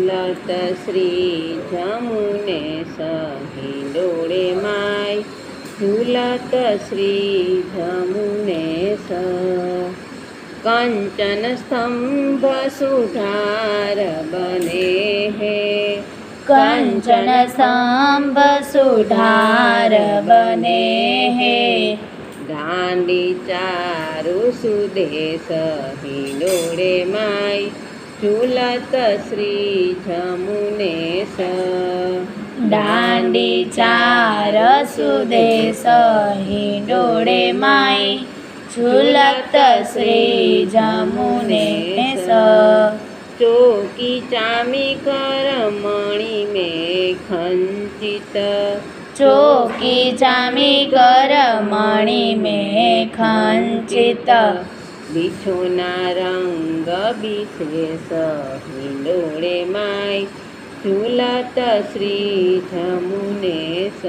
ઝુલત શ્રી જમુને સહી ડોળે માય. ઝુલત શ્રી જમુને સ. કંચન સ્તંભ સુધાર બને હે. કંચન સ્તંભ સુધાર બને હે. દાંડી ચારુ સુદેશ હિંડોળે માય. ઝુલત શ્રી જમુનેશ દાંડી ચાર સુદેશ હિંડોળે માય ઝુલત શ્રી જમુનેશ ચોકી ચામી કરમણી મે ખંચિત ચોકી ચામી કર મણી મેં ખંચિત બિછોના રંગ વિશેષ હિંડોળે માય ઝુલત શ્રી જમુને સ